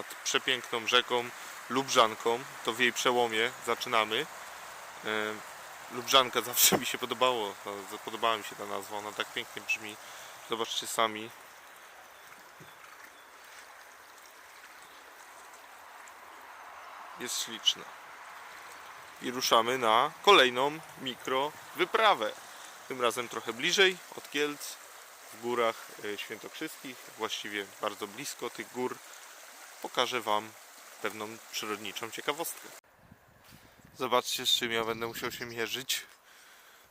nad przepiękną rzeką Lubrzanką. To w jej przełomie zaczynamy. E, Lubrzanka zawsze mi się podobało, podobała mi się ta nazwa, ona tak pięknie brzmi. Zobaczcie sami. Jest śliczna. I ruszamy na kolejną mikro wyprawę. Tym razem trochę bliżej od Kielc, w górach e, świętokrzyskich, właściwie bardzo blisko tych gór. Pokażę Wam pewną przyrodniczą ciekawostkę. Zobaczcie, z czym ja będę musiał się mierzyć.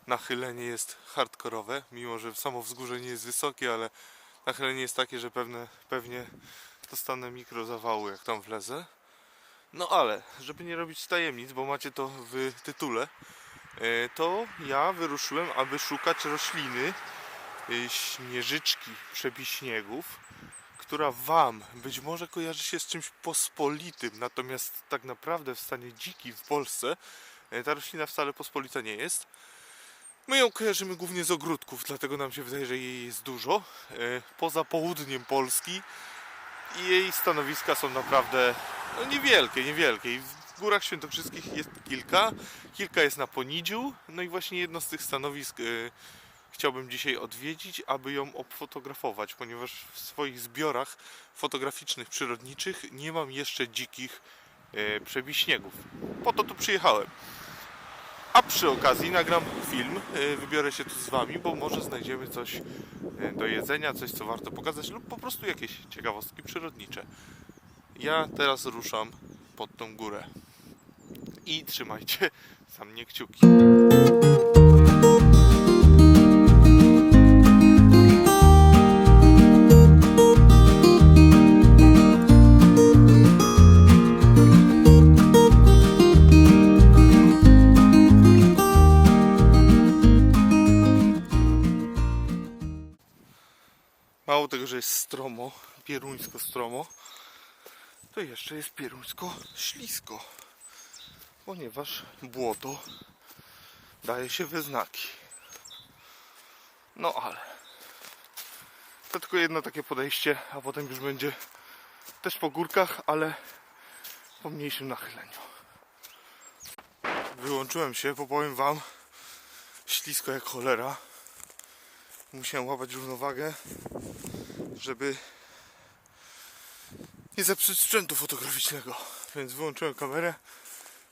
Nachylenie jest hardkorowe, mimo że samo wzgórze nie jest wysokie, ale nachylenie jest takie, że pewne, pewnie dostanę mikrozawału, jak tam wlezę. No ale, żeby nie robić tajemnic, bo macie to w tytule, e, to ja wyruszyłem, aby szukać rośliny e, śnieżyczki przebiśniegów, która Wam być może kojarzy się z czymś pospolitym, natomiast tak naprawdę w stanie dzikim w Polsce e, ta roślina wcale pospolita nie jest. My ją kojarzymy głównie z ogródków, dlatego nam się wydaje, że jej jest dużo. E, Poza południem Polski jej stanowiska są naprawdę no, niewielkie, niewielkie. W górach świętokrzyskich jest kilka, kilka jest na Ponidziu, no i właśnie jedno z tych stanowisk e, chciałbym dzisiaj odwiedzić, aby ją obfotografować, ponieważ w swoich zbiorach fotograficznych, przyrodniczych nie mam jeszcze dzikich e, przebiśniegów. Po to tu przyjechałem. A przy okazji nagram film, e, wybiorę się tu z Wami, bo może znajdziemy coś e, do jedzenia, coś co warto pokazać lub po prostu jakieś ciekawostki przyrodnicze. Ja teraz ruszam pod tą górę. I trzymajcie za mnie kciuki. Tego, że jest stromo, pieruńsko stromo, to jeszcze jest pieruńsko ślisko, ponieważ błoto daje się we znaki. No ale to tylko jedno takie podejście, a potem już będzie też po górkach, ale po mniejszym nachyleniu. Wyłączyłem się, bo powiem wam, ślisko jak cholera. Musiałem łapać równowagę, żeby nie zepsuć sprzętu fotograficznego. Więc wyłączyłem kamerę,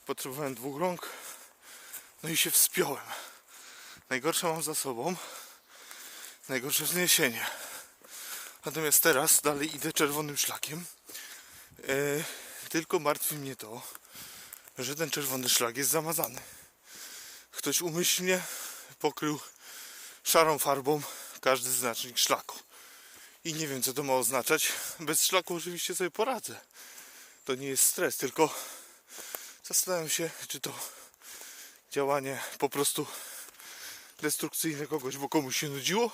potrzebowałem dwóch rąk, no i się wspiąłem. Najgorsze mam za sobą, najgorsze wzniesienie. Natomiast teraz dalej idę czerwonym szlakiem. E, tylko martwi mnie to, że ten czerwony szlak jest zamazany. Ktoś umyślnie pokrył szarą farbą każdy znacznik szlaku. I nie wiem co to ma oznaczać. Bez szlaku oczywiście sobie poradzę. To nie jest stres, tylko zastanawiam się, czy to działanie po prostu destrukcyjne kogoś, bo komuś się nudziło,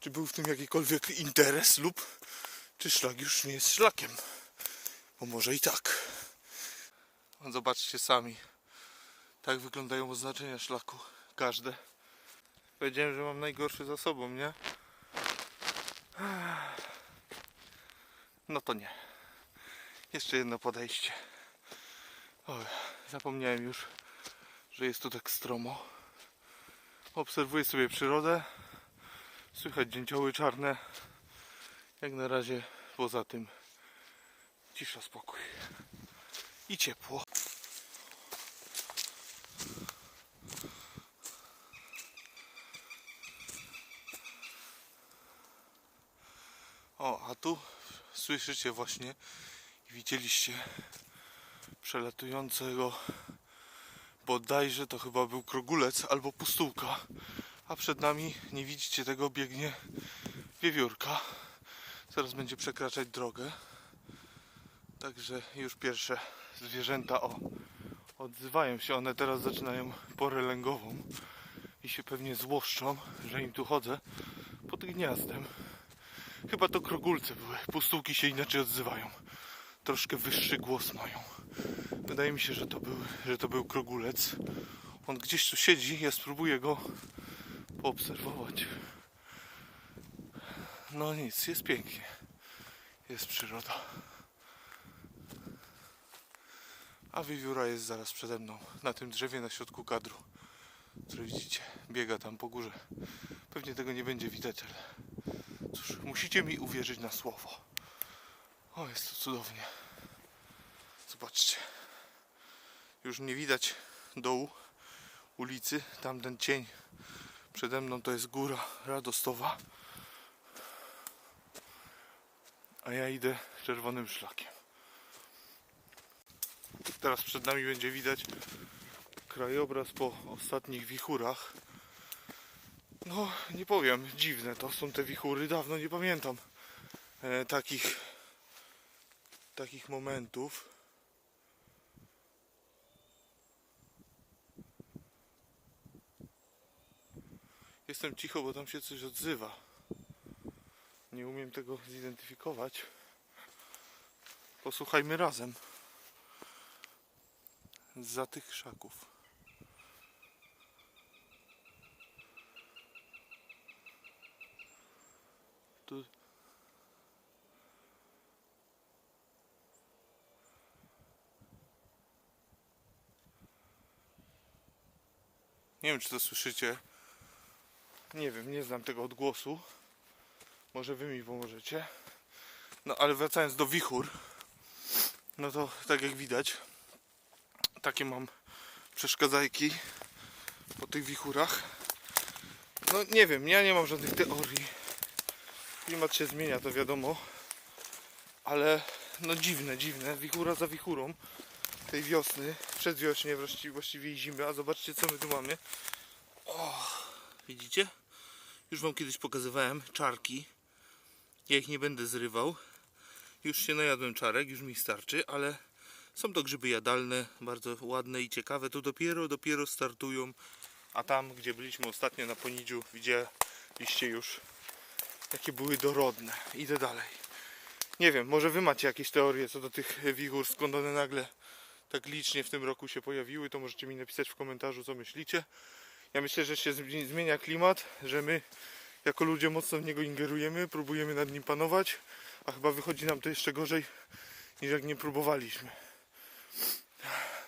czy był w tym jakikolwiek interes lub czy szlak już nie jest szlakiem. Bo może i tak. Zobaczcie sami. Tak wyglądają oznaczenia szlaku. Każde. Powiedziałem, że mam najgorszy za sobą, nie? No to nie. Jeszcze jedno podejście. Zapomniałem już, że jest tu tak stromo. Obserwuję sobie przyrodę. Słychać dzięcioły czarne. Jak na razie poza tym cisza, spokój. I ciepło. O, a tu słyszycie właśnie i widzieliście przelatującego bodajże to chyba był krogulec albo pustułka. A przed nami, nie widzicie tego, biegnie wiewiórka. Zaraz będzie przekraczać drogę. Także już pierwsze zwierzęta o, odzywają się. One teraz zaczynają porę lęgową i się pewnie złoszczą, że im tu chodzę pod gniazdem. Chyba to krogulce były. Pustułki się inaczej odzywają. Troszkę wyższy głos mają. Wydaje mi się, że to był, że to był krogulec. On gdzieś tu siedzi, ja spróbuję go poobserwować. No nic, jest pięknie. Jest przyroda. A wiewióra jest zaraz przede mną, na tym drzewie na środku kadru, który widzicie, biega tam po górze. Pewnie tego nie będzie widać, ale cóż, musicie mi uwierzyć na słowo. O, jest to cudownie. Zobaczcie. Już nie widać dołu ulicy, tamten cień przede mną to jest góra Radostowa. A ja idę czerwonym szlakiem. Teraz przed nami będzie widać krajobraz po ostatnich wichurach. No, nie powiem, dziwne to są te wichury, dawno nie pamiętam e, takich takich momentów. Jestem cicho, bo tam się coś odzywa. Nie umiem tego zidentyfikować. Posłuchajmy razem. Za tych krzaków. Nie wiem, czy to słyszycie. Nie wiem, nie znam tego odgłosu. Może wy mi pomożecie. No ale wracając do wichur, no to tak jak widać, takie mam przeszkadzajki po tych wichurach. No nie wiem, ja nie mam żadnych teorii. Klimat się zmienia, to wiadomo. Ale no dziwne, dziwne. Wichura za wichurą tej wiosny, przedwiośnie właściwie, i zimy. A zobaczcie co my tu mamy. O, widzicie? Już wam kiedyś pokazywałem czarki. Ja ich nie będę zrywał. Już się najadłem czarek, już mi starczy, ale są to grzyby jadalne, bardzo ładne i ciekawe. Tu dopiero, dopiero startują. A tam, gdzie byliśmy ostatnio na Ponidziu, widzieliście już, jakie były dorodne. Idę dalej. Nie wiem, może wy macie jakieś teorie co do tych wichur, skąd one nagle tak licznie w tym roku się pojawiły, to możecie mi napisać w komentarzu, co myślicie. Ja myślę, że się zmi- zmienia klimat, że my jako ludzie mocno w niego ingerujemy, próbujemy nad nim panować, a chyba wychodzi nam to jeszcze gorzej niż jak nie próbowaliśmy.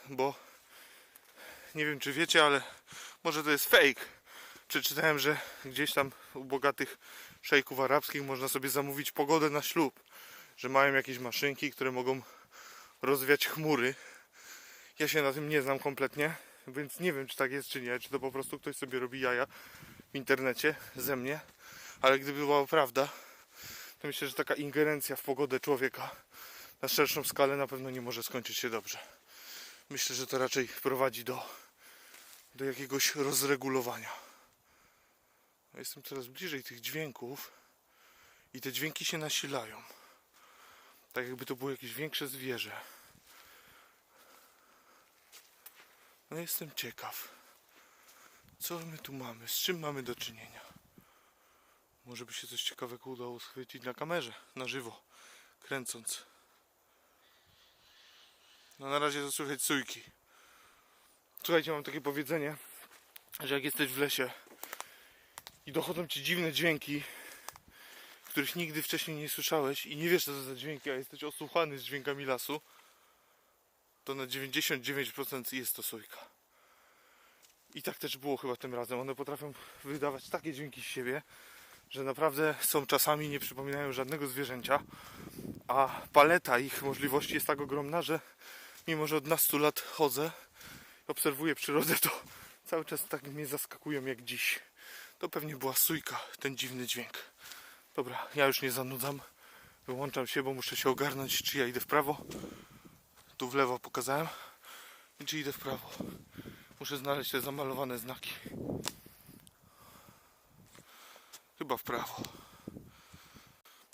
Bo nie wiem czy wiecie, ale może to jest fake. Przeczytałem, że gdzieś tam u bogatych szejków arabskich można sobie zamówić pogodę na ślub. Że mają jakieś maszynki, które mogą rozwiać chmury. Ja się na tym nie znam kompletnie, więc nie wiem czy tak jest czy nie, czy to po prostu ktoś sobie robi jaja w internecie ze mnie. Ale gdyby była prawda, to myślę, że taka ingerencja w pogodę człowieka na szerszą skalę na pewno nie może skończyć się dobrze. Myślę, że to raczej prowadzi do, do jakiegoś rozregulowania. Jestem coraz bliżej tych dźwięków i te dźwięki się nasilają. Tak jakby to było jakieś większe zwierzę. No jestem ciekaw. Co my tu mamy? Z czym mamy do czynienia? Może by się coś ciekawego udało schwycić na kamerze, na żywo, kręcąc. No na razie to słychać sójki. Słuchajcie, mam takie powiedzenie, że jak jesteś w lesie i dochodzą ci dziwne dźwięki, których nigdy wcześniej nie słyszałeś i nie wiesz co to za dźwięki, a jesteś osłuchany z dźwiękami lasu, to na 99% jest to sójka. I tak też było chyba tym razem. One potrafią wydawać takie dźwięki z siebie, że naprawdę są czasami nie przypominają żadnego zwierzęcia, a paleta ich możliwości jest tak ogromna, że mimo, że od nastu lat chodzę, obserwuję przyrodę, to cały czas tak mnie zaskakują jak dziś. To pewnie była sójka, ten dziwny dźwięk. Dobra, ja już nie zanudzam. Wyłączam się, bo muszę się ogarnąć, czy ja idę w prawo. Tu w lewo pokazałem. I czy idę w prawo. Muszę znaleźć te zamalowane znaki. Chyba w prawo.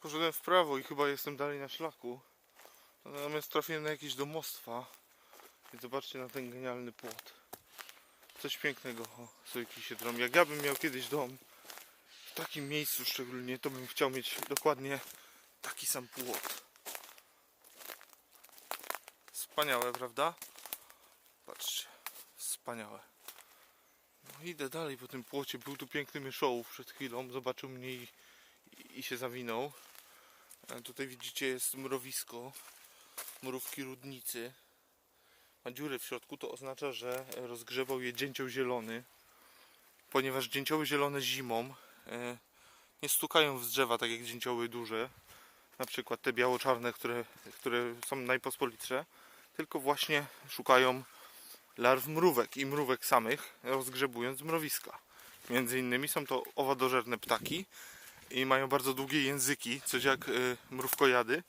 Poszedłem w prawo i chyba jestem dalej na szlaku. Natomiast trafiłem na jakieś domostwa. I zobaczcie na ten genialny płot. Coś pięknego. O, sojki się. Jak ja bym miał kiedyś dom, w takim miejscu szczególnie, to bym chciał mieć dokładnie taki sam płot. Wspaniałe, prawda? Patrzcie. Wspaniałe. No idę dalej po tym płocie. Był tu piękny myszołów przed chwilą. Zobaczył mnie i, i się zawinął. E, Tutaj widzicie jest mrowisko, mrówki rudnicy. Ma dziurę w środku, to oznacza, że rozgrzebał je dzięcioł zielony. Ponieważ dzięcioły zielone zimą e, nie stukają w drzewa tak jak dzięcioły duże, na przykład te biało-czarne, które, które są najpospolitsze, tylko właśnie szukają larw mrówek i mrówek samych, rozgrzebując mrowiska. Między innymi są to owadożerne ptaki i mają bardzo długie języki, coś jak y, mrówkojady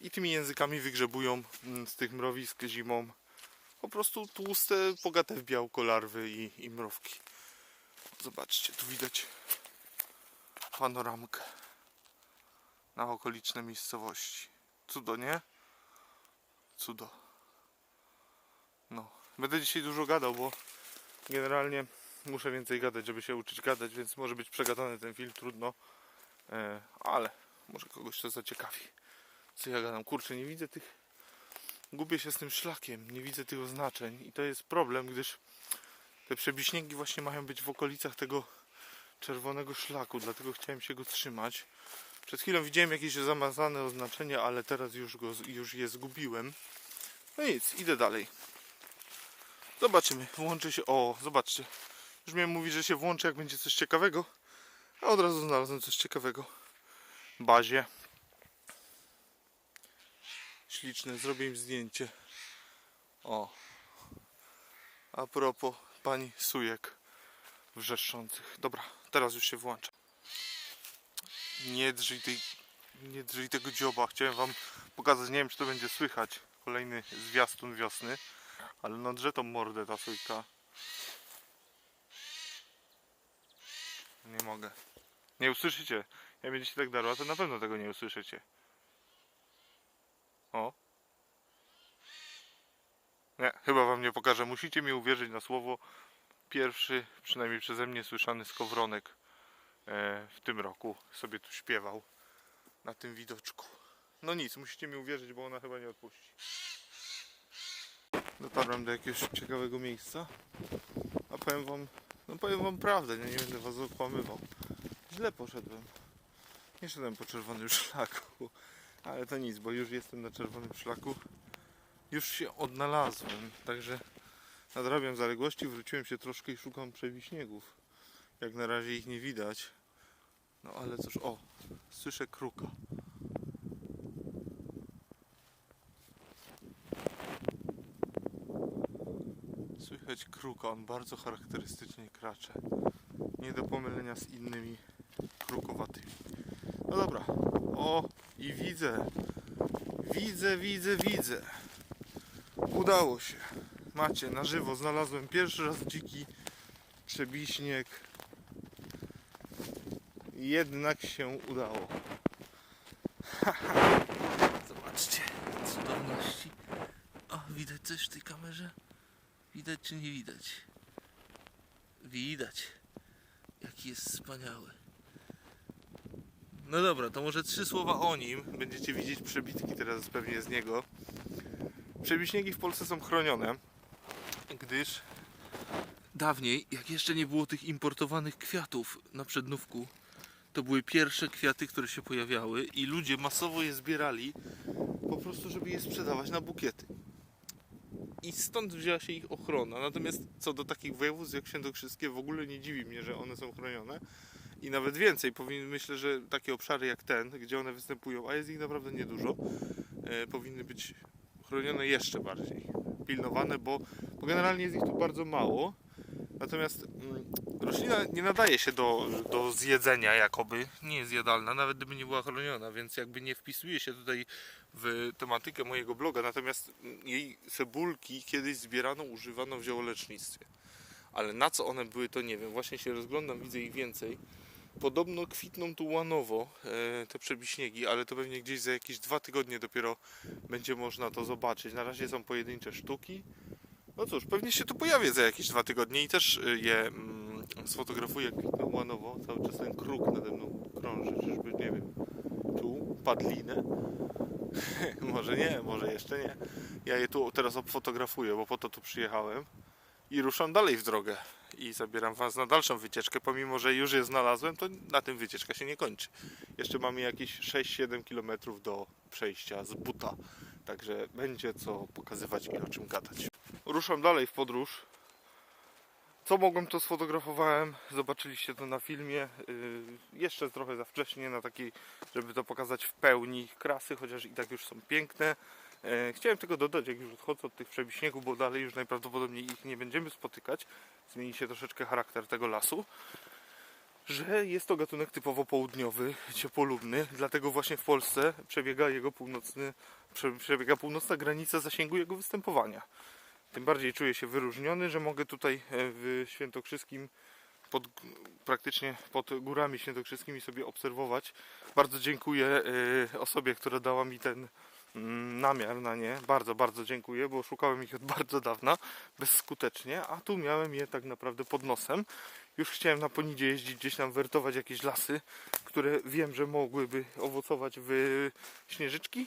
i tymi językami wygrzebują mm, z tych mrowisk zimą po prostu tłuste, bogate w białko larwy i, i mrówki. Zobaczcie, tu widać panoramkę na okoliczne miejscowości. Cudo, nie? Cudo. Będę dzisiaj dużo gadał, bo generalnie muszę więcej gadać, żeby się uczyć gadać, więc może być przegadany ten film, trudno. E, ale może kogoś to zaciekawi. Co ja gadam? Kurczę, nie widzę tych... Gubię się z tym szlakiem, nie widzę tych oznaczeń i to jest problem, gdyż te przebiśniegi właśnie mają być w okolicach tego czerwonego szlaku, dlatego chciałem się go trzymać. Przed chwilą widziałem jakieś zamazane oznaczenie, ale teraz już, go, już je zgubiłem. No nic, idę dalej. Zobaczymy, włączy się. O, zobaczcie. Już miałem mówić, że się włączy, jak będzie coś ciekawego. A od razu znalazłem coś ciekawego. Bazie. Śliczne, zrobię im zdjęcie. O. A propos pani Sujek wrzeszczących. Dobra, teraz już się włącza. Nie drżyj tej. Nie drżyj tego dzioba. Chciałem wam pokazać, nie wiem czy to będzie słychać. Kolejny zwiastun wiosny. Ale no drze tą mordę ta sójka. Nie mogę. Nie usłyszycie. Jak będziecie tak darła, to na pewno tego nie usłyszycie. O. Nie, chyba wam nie pokażę. Musicie mi uwierzyć na słowo. Pierwszy, przynajmniej przeze mnie słyszany skowronek e, w tym roku sobie tu śpiewał na tym widoczku. No nic, musicie mi uwierzyć, bo ona chyba nie odpuści. Dotarłem do jakiegoś ciekawego miejsca. A powiem wam, no powiem wam prawdę, nie, nie będę was okłamywał. Źle poszedłem. Nie szedłem po czerwonym szlaku. Ale to nic, bo już jestem na czerwonym szlaku. Już się odnalazłem, także nadrabiam zaległości, wróciłem się troszkę i szukam przewiśniegów. Jak na razie ich nie widać. No ale cóż, o, słyszę kruka. Słychać kruka, on bardzo charakterystycznie kracze. Nie do pomylenia z innymi krukowatymi. No dobra. O, i widzę. Widzę, widzę, widzę. Udało się. Macie, na żywo znalazłem pierwszy raz dziki przebiśnieg. Jednak się udało. Zobaczcie, cudowności. O, widać coś w tej kamerze? Widać czy nie widać? Widać. Jaki jest wspaniały. No dobra, to może trzy słowa o nim. Będziecie widzieć przebitki teraz pewnie z niego. Przebiśniegi w Polsce są chronione, gdyż dawniej, jak jeszcze nie było tych importowanych kwiatów na przednówku, to były pierwsze kwiaty, które się pojawiały i ludzie masowo je zbierali po prostu, żeby je sprzedawać na bukiety. I stąd wzięła się ich ochrona. Natomiast co do takich województw jak Świętokrzyskie, w ogóle nie dziwi mnie, że one są chronione. I nawet więcej, powinny, myślę, że takie obszary jak ten, gdzie one występują, a jest ich naprawdę niedużo, e, powinny być chronione jeszcze bardziej, pilnowane, bo, bo generalnie jest ich tu bardzo mało. Natomiast mm, roślina nie nadaje się do, do zjedzenia jakoby, nie jest jadalna, nawet gdyby nie była chroniona, więc jakby nie wpisuje się tutaj w tematykę mojego bloga, natomiast jej cebulki kiedyś zbierano, używano w ziołolecznictwie. Ale na co one były, to nie wiem. Właśnie się rozglądam, widzę ich więcej. Podobno kwitną tu łanowo e, te przebiśniegi, ale to pewnie gdzieś za jakieś dwa tygodnie dopiero będzie można to zobaczyć. Na razie są pojedyncze sztuki. No cóż, pewnie się tu pojawię za jakieś dwa tygodnie i też e, je mm, sfotografuję, kwitną łanowo. Cały czas ten kruk nade mną krąży, czyżby, nie wiem, tu padlinę. może nie, może jeszcze nie. Ja je tu teraz obfotografuję, bo po to tu przyjechałem i ruszam dalej w drogę. i zabieram Was na dalszą wycieczkę. Pomimo, że już je znalazłem, to na tym wycieczka się nie kończy. Jeszcze mamy jakieś 6-7 km do przejścia z buta. Także będzie co pokazywać i o czym gadać. Ruszam dalej w podróż. Co mogłem, to sfotografowałem. Zobaczyliście to na filmie. Yy, jeszcze trochę za wcześnie na takiej, żeby to pokazać w pełni krasy, chociaż i tak już są piękne. E, Chciałem tylko dodać, jak już odchodzę od tych przebiśniegów, bo dalej już najprawdopodobniej ich nie będziemy spotykać. Zmieni się troszeczkę charakter tego lasu. Że jest to gatunek typowo południowy, ciepłolubny, dlatego właśnie w Polsce przebiega jego północny, prze- przebiega północna granica zasięgu jego występowania. Tym bardziej czuję się wyróżniony, że mogę tutaj e, w Świętokrzyskim pod, praktycznie pod górami świętokrzyskimi sobie obserwować. Bardzo dziękuję e, osobie, która dała mi ten mm, namiar na nie. Bardzo, bardzo dziękuję, bo szukałem ich od bardzo dawna, bezskutecznie, a tu miałem je tak naprawdę pod nosem. Już chciałem na ponidzie jeździć, gdzieś tam wertować jakieś lasy, które wiem, że mogłyby owocować w śnieżyczki,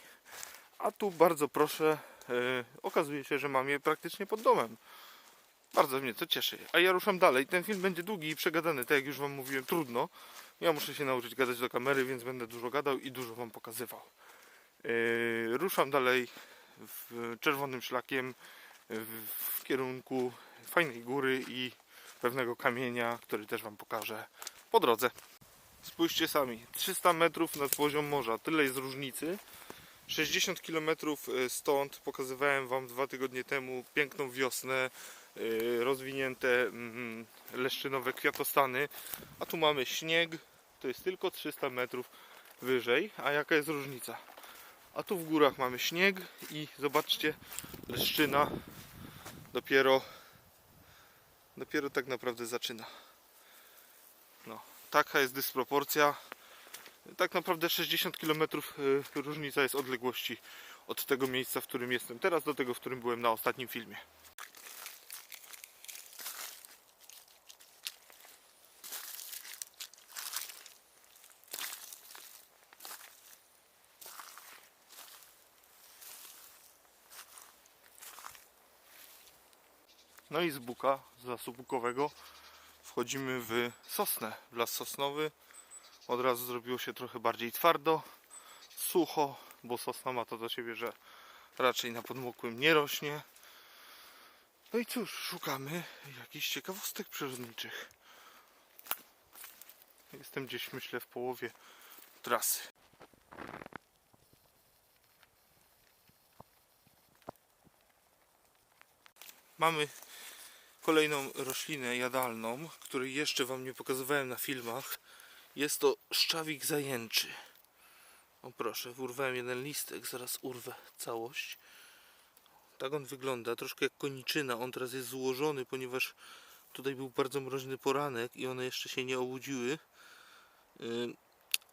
a tu bardzo proszę, okazuje się, że mam je praktycznie pod domem. Bardzo mnie to cieszy. A ja ruszam dalej. Ten film będzie długi i przegadany, tak jak już Wam mówiłem, trudno. Ja muszę się nauczyć gadać do kamery, więc będę dużo gadał i dużo Wam pokazywał. Yy, ruszam dalej w czerwonym szlakiem w kierunku fajnej góry i pewnego kamienia, który też Wam pokażę po drodze. Spójrzcie sami, 300 metrów nad poziom morza, tyle jest różnicy. 60 km stąd pokazywałem Wam dwa tygodnie temu piękną wiosnę, yy, rozwinięte mm, leszczynowe kwiatostany, a tu mamy śnieg, to jest tylko 300 metrów wyżej, a jaka jest różnica? A tu w górach mamy śnieg i zobaczcie, leszczyna dopiero dopiero tak naprawdę zaczyna. No, taka jest dysproporcja. Tak naprawdę 60 km różnica jest odległości od tego miejsca, w którym jestem teraz do tego, w którym byłem na ostatnim filmie. No i z buka, z lasu bukowego wchodzimy w sosnę, w las sosnowy. Od razu zrobiło się trochę bardziej twardo, sucho, bo sosna ma to do siebie, że raczej na podmokłym nie rośnie. No i cóż, szukamy jakichś ciekawostek przyrodniczych. Jestem gdzieś, myślę, w połowie trasy. Mamy kolejną roślinę jadalną, której jeszcze Wam nie pokazywałem na filmach. Jest to szczawik zajęczy. O proszę, urwałem jeden listek, zaraz urwę całość. Tak on wygląda, troszkę jak koniczyna. On teraz jest złożony, ponieważ tutaj był bardzo mroźny poranek i one jeszcze się nie obudziły. Ym,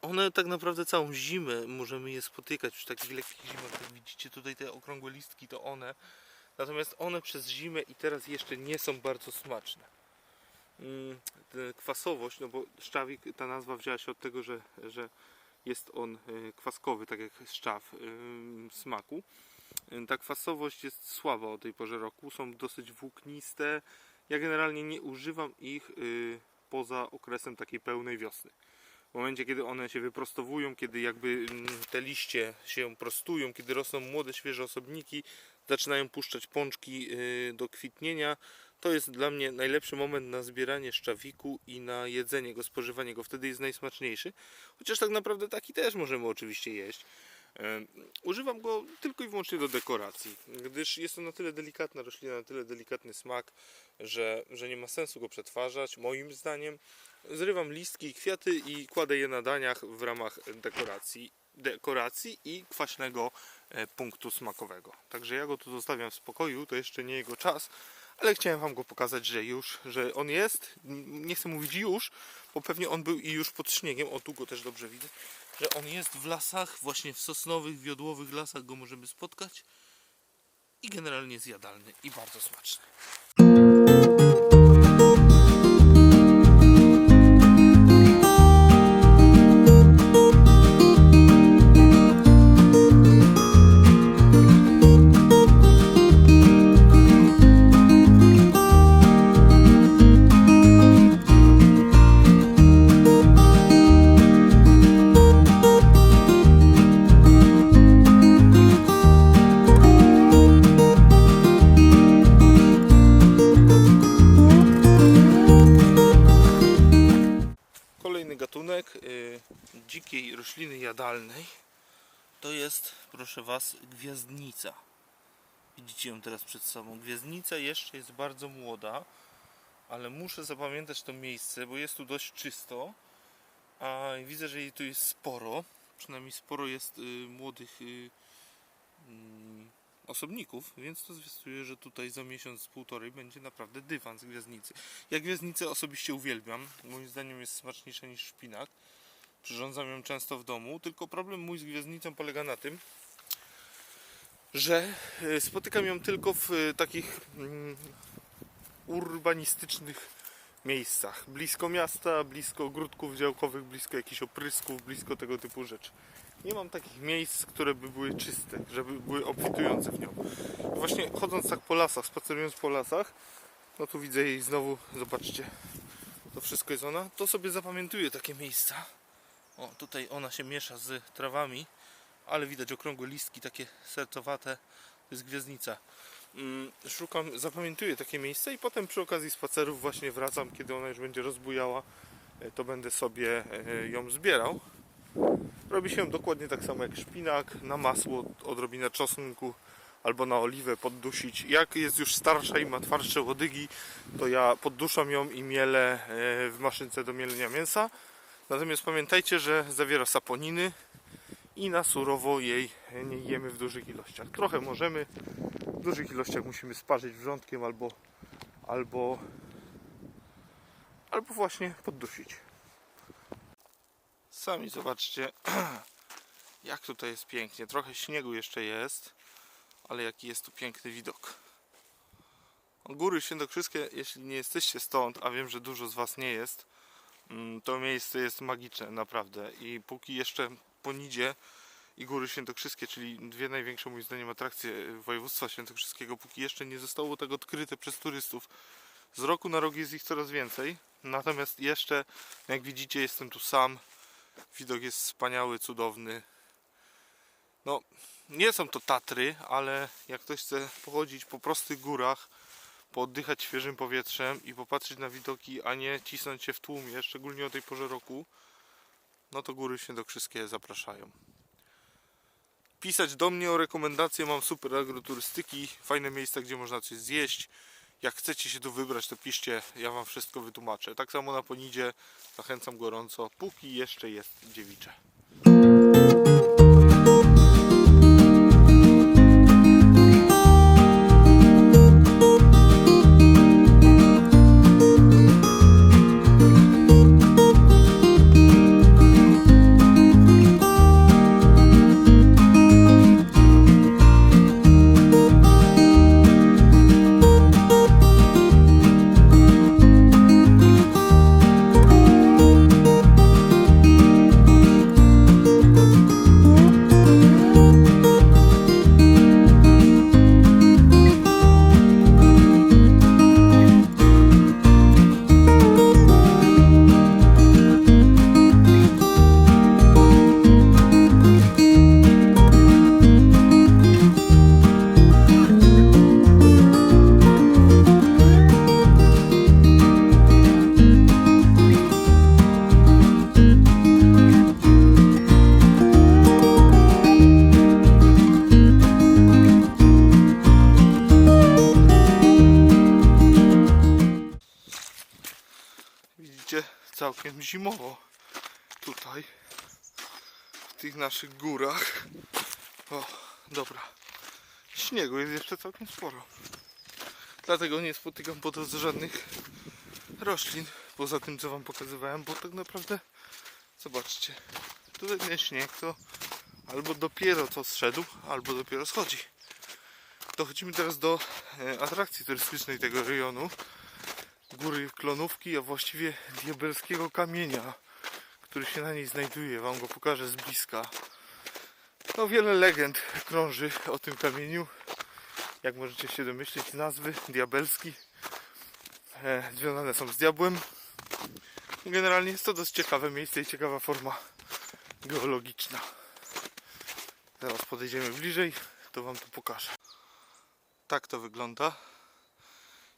One tak naprawdę całą zimę możemy je spotykać w takich lekkich zimach. Jak widzicie tutaj te okrągłe listki to one. Natomiast one przez zimę i teraz jeszcze nie są bardzo smaczne. Mm, Kwasowość, no bo szczawik, ta nazwa wzięła się od tego, że, że jest on e, kwaskowy, tak jak szczaw e, smaku. E, Ta kwasowość jest słaba o tej porze roku, są dosyć włókniste. Ja generalnie nie używam ich poza okresem takiej pełnej wiosny. W momencie, kiedy one się wyprostowują, kiedy jakby mm, te liście się prostują, kiedy rosną młode, świeże osobniki, zaczynają puszczać pączki do kwitnienia. To jest dla mnie najlepszy moment na zbieranie szczawiku i na jedzenie go, spożywanie go. Wtedy jest najsmaczniejszy. Chociaż tak naprawdę taki też możemy oczywiście jeść. Używam go tylko i wyłącznie do dekoracji, gdyż jest to na tyle delikatna roślina, na tyle delikatny smak, że, że nie ma sensu go przetwarzać. Moim zdaniem zrywam listki i kwiaty i kładę je na daniach w ramach dekoracji, dekoracji i kwaśnego e, punktu smakowego. Także ja go tu zostawiam w spokoju, to jeszcze nie jego czas, ale chciałem Wam go pokazać, że już, że on jest. Nie chcę mówić już, bo pewnie on był i już pod śniegiem. O, tu go też dobrze widzę. Że on jest w lasach, właśnie w sosnowych, wiodłowych lasach go możemy spotkać. I generalnie jest jadalny i bardzo smaczny. Was, gwiazdnica. Widzicie ją teraz przed sobą. Gwiazdnica jeszcze jest bardzo młoda, ale muszę zapamiętać to miejsce, bo jest tu dość czysto. A widzę, że jej tu jest sporo. Przynajmniej sporo jest y, młodych y, mm, osobników, więc to zwiastuje, że tutaj za miesiąc, półtorej będzie naprawdę dywan z gwiazdnicy. Ja gwiazdnicę osobiście uwielbiam. Moim zdaniem jest smaczniejsza niż szpinak. Przyrządzam ją często w domu, tylko problem mój z gwiazdnicą polega na tym, że e, spotykam ją tylko w e, takich mm, urbanistycznych miejscach. Blisko miasta, blisko ogródków działkowych, blisko jakichś oprysków, blisko tego typu rzeczy. Nie mam takich miejsc, które by były czyste, żeby były obfitujące w nią. Właśnie chodząc tak po lasach, spacerując po lasach, no tu widzę jej znowu, zobaczcie, to wszystko jest ona, to sobie zapamiętuję takie miejsca. O, tutaj ona się miesza z trawami, ale widać okrągłe listki, takie sercowate, to jest gwiazdnica. Mm, Szukam, zapamiętuję takie miejsca i potem przy okazji spacerów właśnie wracam, kiedy ona już będzie rozbujała, e, to będę sobie e, ją zbierał. Robi się dokładnie tak samo jak szpinak, na masło, odrobinę czosnku albo na oliwę poddusić. Jak jest już starsza i ma twardsze łodygi, to ja podduszam ją i mielę e, w maszynce do mielenia mięsa. Natomiast pamiętajcie, że zawiera saponiny i na surowo jej nie jemy w dużych ilościach. Trochę możemy, w dużych ilościach musimy sparzyć wrzątkiem albo, albo, albo właśnie poddusić. Sami zobaczcie, jak tutaj jest pięknie. Trochę śniegu jeszcze jest, ale jaki jest tu piękny widok. Góry Świętokrzyskie, jeśli nie jesteście stąd, a wiem, że dużo z Was nie jest, mm, to miejsce jest magiczne, naprawdę. I póki jeszcze Ponidzie i Góry Świętokrzyskie, czyli dwie największe moim zdaniem atrakcje województwa świętokrzyskiego, póki jeszcze nie zostało tak odkryte przez turystów, z roku na rok jest ich coraz więcej. Natomiast jeszcze, jak widzicie, jestem tu sam. Widok jest wspaniały, cudowny. No, nie są to Tatry, ale jak ktoś chce pochodzić po prostych górach, pooddychać świeżym powietrzem i popatrzeć na widoki, a nie cisnąć się w tłumie, szczególnie o tej porze roku, no to góry świętokrzyskie zapraszają. Pisać do mnie o rekomendacje, mam super agroturystyki, fajne miejsca, gdzie można coś zjeść. Jak chcecie się tu wybrać, to piszcie, ja wam wszystko wytłumaczę. Tak samo na Ponidzie, zachęcam gorąco, póki jeszcze jest dziewicze. Tych naszych górach. O, dobra. Śniegu jest jeszcze całkiem sporo. Dlatego nie spotykam po drodze żadnych roślin, poza tym co wam pokazywałem, bo tak naprawdę zobaczcie, tutaj ten śnieg to albo dopiero co zszedł, albo dopiero schodzi. Dochodzimy teraz do e, atrakcji turystycznej tego rejonu góry Klonówki, a właściwie diabelskiego kamienia, który się na niej znajduje. Wam go pokażę z bliska. No wiele legend krąży o tym kamieniu. Jak możecie się domyślić nazwy, diabelski. E, związane są z diabłem. Generalnie jest to dość ciekawe miejsce i ciekawa forma geologiczna. Teraz podejdziemy bliżej, to wam to pokażę. Tak to wygląda.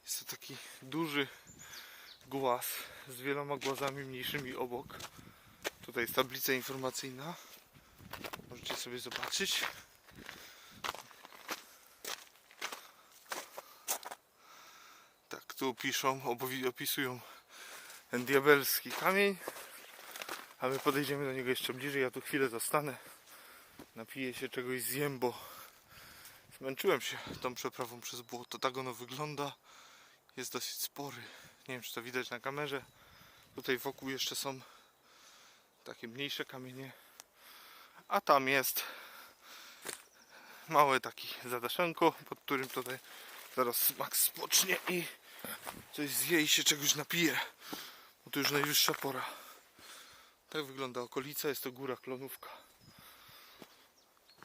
Jest to taki duży głaz z wieloma głazami mniejszymi obok. Tutaj jest tablica informacyjna. Możecie sobie zobaczyć. Tak, tu piszą, opisują ten diabelski kamień. A my podejdziemy do niego jeszcze bliżej. Ja tu chwilę zostanę. Napiję się czegoś, zjem, bo zmęczyłem się tą przeprawą przez błoto. Tak ono wygląda. Jest dosyć spory. Nie wiem, czy to widać na kamerze. Tutaj wokół jeszcze są takie mniejsze kamienie. A tam jest małe taki zadaszenko, pod którym tutaj zaraz Max spocznie i coś zje i się czegoś napije. Bo to już najwyższa pora. Tak wygląda okolica, jest to góra klonówka.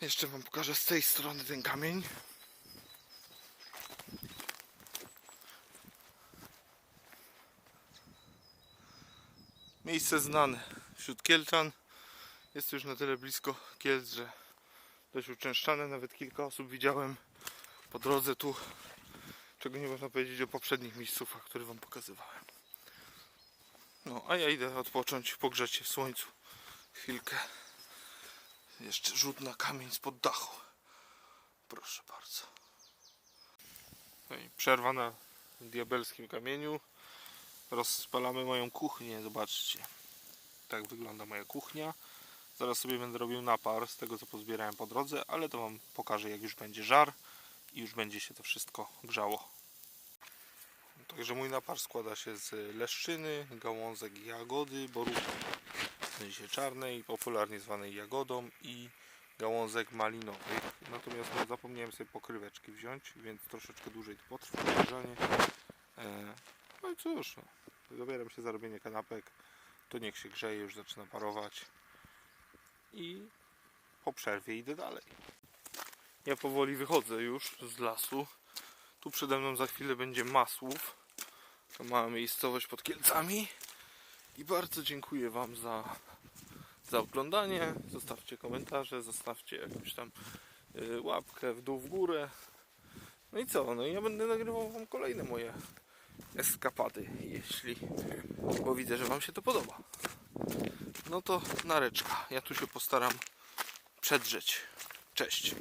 Jeszcze wam pokażę z tej strony ten kamień. Miejsce znane wśród Kielczan. Jest to już na tyle blisko Kielc, że dość uczęszczane. Nawet kilka osób widziałem po drodze tu, czego nie można powiedzieć o poprzednich miejscówkach, które wam pokazywałem. No, a ja idę odpocząć, pogrzać się w słońcu. Chwilkę. Jeszcze rzut na kamień spod dachu. Proszę bardzo. No i przerwa na diabelskim kamieniu. Rozpalamy moją kuchnię, zobaczcie. Tak wygląda moja kuchnia. Zaraz sobie będę robił napar z tego co pozbierałem po drodze, ale to wam pokażę jak już będzie żar i już będzie się to wszystko grzało. Także mój napar składa się z leszczyny, gałązek jagody, borówki w sensie czarnej, popularnie zwanej jagodą i gałązek malinowych. Natomiast no, zapomniałem sobie pokryweczki wziąć, więc troszeczkę dłużej to potrwa. E, no i cóż, no, zabieram się za robienie kanapek. To niech się grzeje, już zaczyna parować. I po przerwie idę dalej. Ja powoli wychodzę już z lasu. Tu przede mną za chwilę będzie Masłów. To mała miejscowość pod Kielcami. I bardzo dziękuję Wam za, za oglądanie. Zostawcie komentarze, zostawcie jakąś tam y, łapkę w dół, w górę. No i co? No i ja będę nagrywał Wam kolejne moje eskapady, jeśli, bo widzę, że Wam się to podoba. No to nareczka. Ja tu się postaram przedrzeć. Cześć.